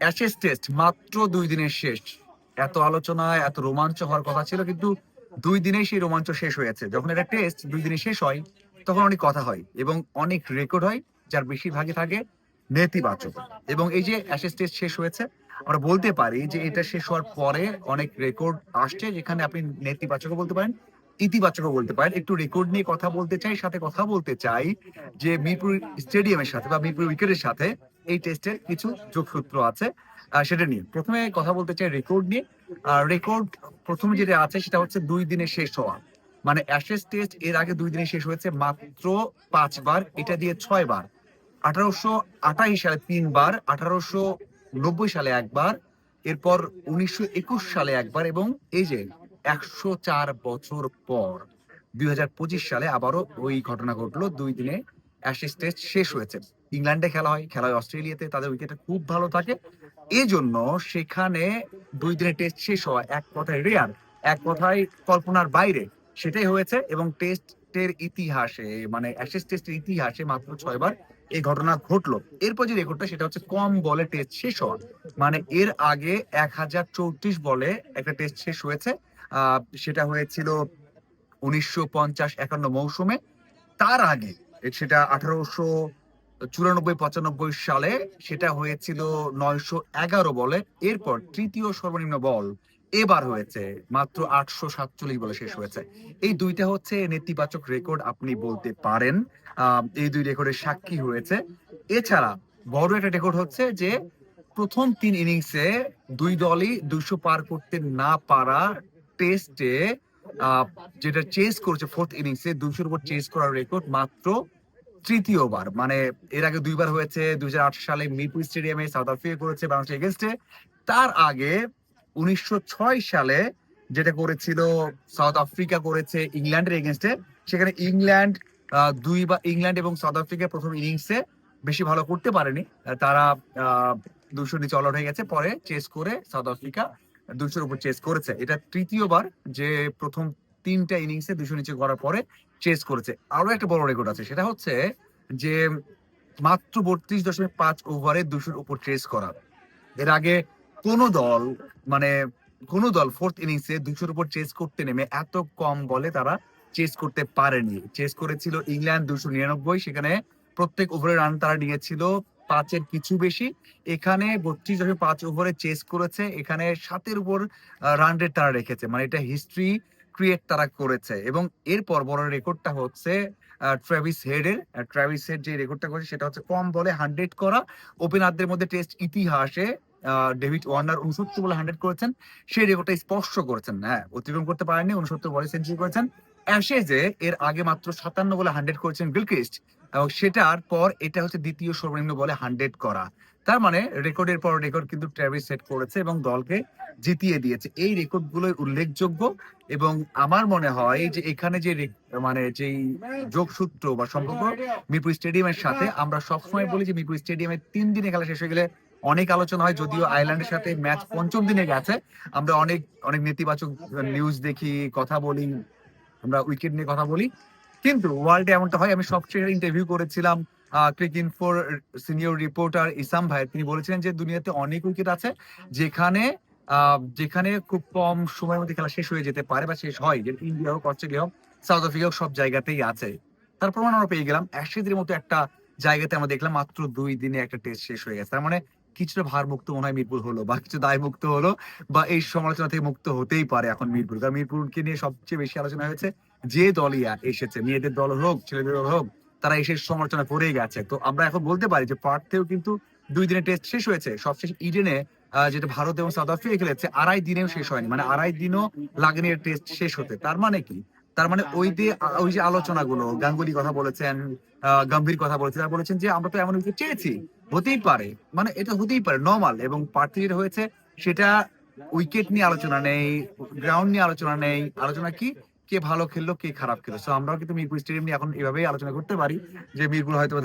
Ashes test মাত্র দুই দিনের শেষ। এত আলোচনা, এত রোমাঞ্চ হওয়ার কথা ছিল, কিন্তু দুই দিনেই সেই রোমাঞ্চ শেষ হয়েছে যখন এটা টেস্ট দুই দিনে শেষ হয়, তখন অনেক কথা হয় এবং অনেক রেকর্ড হয়, যার বেশিরভাগই থাকে নেতিবাচক। এবং এই যে অ্যাশেজ টেস্ট শেষ হয়েছে, আমরা বলতে পারি যে এটা শেষ হওয়ার পরে অনেক রেকর্ড আসছে, যেখানে আপনি নেতিবাচকও বলতে পারেন, ইতিবাচকও বলতে পারেন। একটু রেকর্ড নিয়ে কথা বলতে চাই, সাথে কথা বলতে চাই যে মিরপুর স্টেডিয়ামের সাথে বা মিরপুর উইকেটের সাথে এই টেস্টের কিছু যোগসূত্র আছে সেটা নিয়ে। প্রথমে কথা বলতে চাই রেকর্ড নিয়ে। রেকর্ড প্রথমে যেটা আছে সেটা হচ্ছে দুই দিনে শেষ হওয়া। মানে অ্যাশেজ টেস্ট এর আগে দুই দিনে শেষ হয়েছে মাত্র পাঁচবার এটা দিয়ে ছয় বার। আঠারোশো আটাইশ সালে তিনবার আঠারোশো নব্বই সালে একবার এরপর উনিশশো একুশ সালে একবার এবং এই যে একশো চার বছর পর দুই হাজার পঁচিশ সালে আবারও ওই ঘটনা ঘটলো, দুই দিনে অ্যাশেজ টেস্ট শেষ হয়েছে। ইংল্যান্ডে খেলা হয় খেলা হয় অস্ট্রেলিয়াতে, তাদের উইকেটে খুব ভালো থাকে। এই জন্য সেখানে দুই দিনে টেস্ট শেষ হওয়া এক কথায় রেয়ার এক কথায় কল্পনার বাইরে। সেটাই হয়েছে এবং টেস্টের ইতিহাসে মানে অ্যাশেজ টেস্টের ইতিহাসে মাত্র ছয়বার এই ঘটনা ঘটলো। এরপর যে রেকর্ডটা সেটা হচ্ছে কম বলে টেস্ট শেষ হওয়া। মানে এর আগে এক হাজার চৌত্রিশ বলে একটা টেস্ট শেষ হয়েছে। সেটা হয়েছিল উনিশশো পঞ্চাশ একান্ন মৌসুমে। তার আগে, সেটা আঠারোশো চুরানব্বই, পঁচানব্বই সালে সেটা হয়েছিল নয়শো এগারো বলে, এরপর তৃতীয় সর্বনিম্ন বল এবার হয়েছে মাত্র আটশো সাতচল্লিশ বলে শেষ হয়েছে। এই দুইটা হচ্ছে নেতিবাচক রেকর্ড আপনি বলতে পারেন। এই দুই রেকর্ডের সাক্ষী হয়েছে। এছাড়া বড় একটা রেকর্ড হচ্ছে যে প্রথম তিন ইনিংসে দুই দলই দুশো পার করতে না পারা টেস্টে যেটা চেস করেছে ফোর্থ ইনিংসে দুশোর উপর চেস করার রেকর্ড মাত্র তৃতীয়বার মানে এর আগে দুইবার হয়েছে, দুই সালে মিরপুর স্টেডিয়ামে সাউথ আফ্রিকা করেছে, বাংলাদেশ এগেনস্টে তার আগে উনিশশো ছয় সালে যেটা করেছিল, সাউথ আফ্রিকা করেছে ইংল্যান্ডের এগেনস্টে সেখানে ইংল্যান্ড দুই বা, ইংল্যান্ড এবং সাউথ আফ্রিকা প্রথম ইনিংসে বেশি ভালো করতে পারেনি। তারা দুশো নিচে অল হয়ে গেছে। পরে চেস করে সাউথ আফ্রিকা দুশোর উপর চেস করেছে। এটা তৃতীয়বার যে প্রথম তিনটা ইনিংসে দুশো নিচে করার পরে চেস করেছে। আরও একটা বড় রেকর্ড আছে, সেটা হচ্ছে যে মাত্র বত্রিশ দশমিক পাঁচ ওভারে দুশোর উপর চেস করা। এর আগে কোন দল মানে কোন দল ফোর্থ ইনিংসে দুশোর উপর চেস করতে নেমে এত কম বলে তারা চেস করতে পারেনি। চেস করেছিল ইংল্যান্ড দুশো নিরানব্বই, সেখানে প্রত্যেক ওভারে রান তারা নিয়েছিল পাঁচের কিছু বেশি। এখানে বত্রিশ দশমিক পাঁচ ওভারে চেস করেছে, এখানে সাতের উপর রান রেট তারা রেখেছে। মানে এটা হিস্ট্রি ক্রিয়েট তারা করেছে এবং এরপর বড় রেকর্ডটা হচ্ছে ট্রাভিস হেডের ট্রাভিস হেড যে রেকর্ডটা করেছে সেটা হচ্ছে কম বলে হান্ড্রেড করা। ওপেনারদের মধ্যে টেস্ট ইতিহাসে ডেভিড ওয়ার্নার উনসত্তর বলে হান্ড্রেড করেছেন। সেই রেকর্ডটা স্পর্শ করেছেন হ্যাঁ অতিক্রম করতে পারেননি উনসত্তর বলে সেঞ্চুরি করেছেন। অ্যাশেজে এর আগে মাত্র সাতান্ন বলে হান্ড্রেড করেছেন গিলক্রিস্ট এবং সেটার পর এটা হচ্ছে দ্বিতীয় সর্বনিম্ন বলে হান্ড্রেড করা। তার মানে রেকর্ডের পর রেকর্ড কিন্তু ট্রাভিস সেট করেছে এবং দলকে জিতিয়ে দিয়েছে। এই রেকর্ডগুলো উল্লেখযোগ্য এবং আমার মনে হয় যে এখানে যে মানে যেই যোগসূত্র বা সম্পর্ক মিরপুর স্টেডিয়ামের সাথে, আমরা সবসময় বলি যে মিরপুর স্টেডিয়ামে তিন দিনে খেলা শেষ হয়ে গেলে অনেক আলোচনা হয়, যদিও আয়ারল্যান্ডের সাথে ম্যাচ পঞ্চম দিনে গেছে। আমরা অনেক অনেক নেতিবাচক নিউজ দেখি, কথা বলি, আমরা উইকেট নিয়ে কথা বলি। কিন্তু ওয়ার্ল্ডে এমনটা হয়, আমি সবচেয়ে ইন্টারভিউ করেছিলাম ক্রিক ইনফোর সিনিয়র রিপোর্টার ইসাম ভাই, তিনি বলেছিলেন যে দুনিয়াতে অনেক উইকেট আছে যেখানে যেখানে খুব কম সময়ের মধ্যে খেলা শেষ হয়ে যেতে পারে বা শেষ হয় যে ইন্ডিয়া হোক, অস্ট্রেলিয়া হোক, সাউথ আফ্রিকা সব জায়গাতেই আছে। তার প্রমাণ আমরা পেয়ে গেলাম অ্যাশেজের মতো একটা জায়গাতে আমরা দেখলাম মাত্র দুই দিনে একটা টেস্ট শেষ হয়ে গেছে। তার মানে কিছুটা ভার মুক্ত মনে হয় মিরপুর হলো, বা কিছু দায় মুক্ত হলো, বা এই সমালোচনা থেকে মুক্ত হতেই পারে এখন মিরপুর। কারণ মিরপুরকে নিয়ে সবচেয়ে বেশি আলোচনা হয়েছে যে দলই এসেছে, মেয়েদের দল হোক, ছেলেদের দল হোক তারা এসে সমালোচনা করেই গেছে। তো আমরা এখন বলতে পারি যে পার্থেও কিন্তু দুই দিনে টেস্ট শেষ হয়েছে। সবশেষ ইডেনে যেটা ভারত এবং সাউথ আফ্রিকা খেলেছে, আড়াই দিনেও শেষ হয়নি। মানে আড়াই দিনও লাগেনি টেস্ট শেষ হতে। তার মানে কি? তার মানে ওই যে ওই যে আলোচনাগুলো, গাঙ্গুলি কথা বলেছেন গম্ভীর কথা বলেছেন, তারা বলেছেন যে আমরা তো এমন কিছু চেয়েছি। হতেই পারে। মানে এটা হতেই পারে নর্মাল এবং পার্থী যেটা হয়েছে, সেটা উইকেট নিয়ে আলোচনা নেই গ্রাউন্ড নিয়ে আলোচনা নেই। আলোচনা কি? কে ভালো খেললো, কে খারাপ খেললো। সো আমরাও কিন্তু মিরপুর স্টেডিয়াম নিয়ে এখন এভাবেই আলোচনা করতে পারি যে মিরপুর হয়তো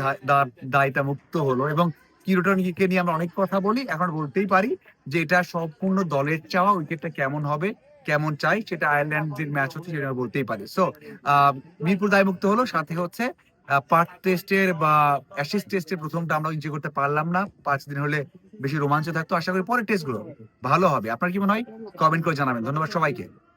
দায়টা মুক্ত হলো এবং কিরোটনকে নিয়ে আমরা অনেক কথা বলি, এখন বলতেই পারি যে এটা সম্পূর্ণ দলের চাওয়া, উইকেটটা কেমন হবে, কেমন চাই, সেটা আয়ারল্যান্ড যে ম্যাচ হচ্ছে সেটা বলতেই পারি। সো মিরপুর দায় মুক্ত হলো, সাথে হচ্ছে পার্ট টেস্টের বা অ্যাসিস্ট টেস্টের প্রথমটা আমরা এনজয় করতে পারলাম না, পাঁচ দিন হলে বেশি রোমাঞ্চ থাকতো। আশা করি পরের টেস্টগুলো ভালো হবে। আপনার কি মনে হয়? কমেন্ট করে জানাবেন। ধন্যবাদ সবাইকে।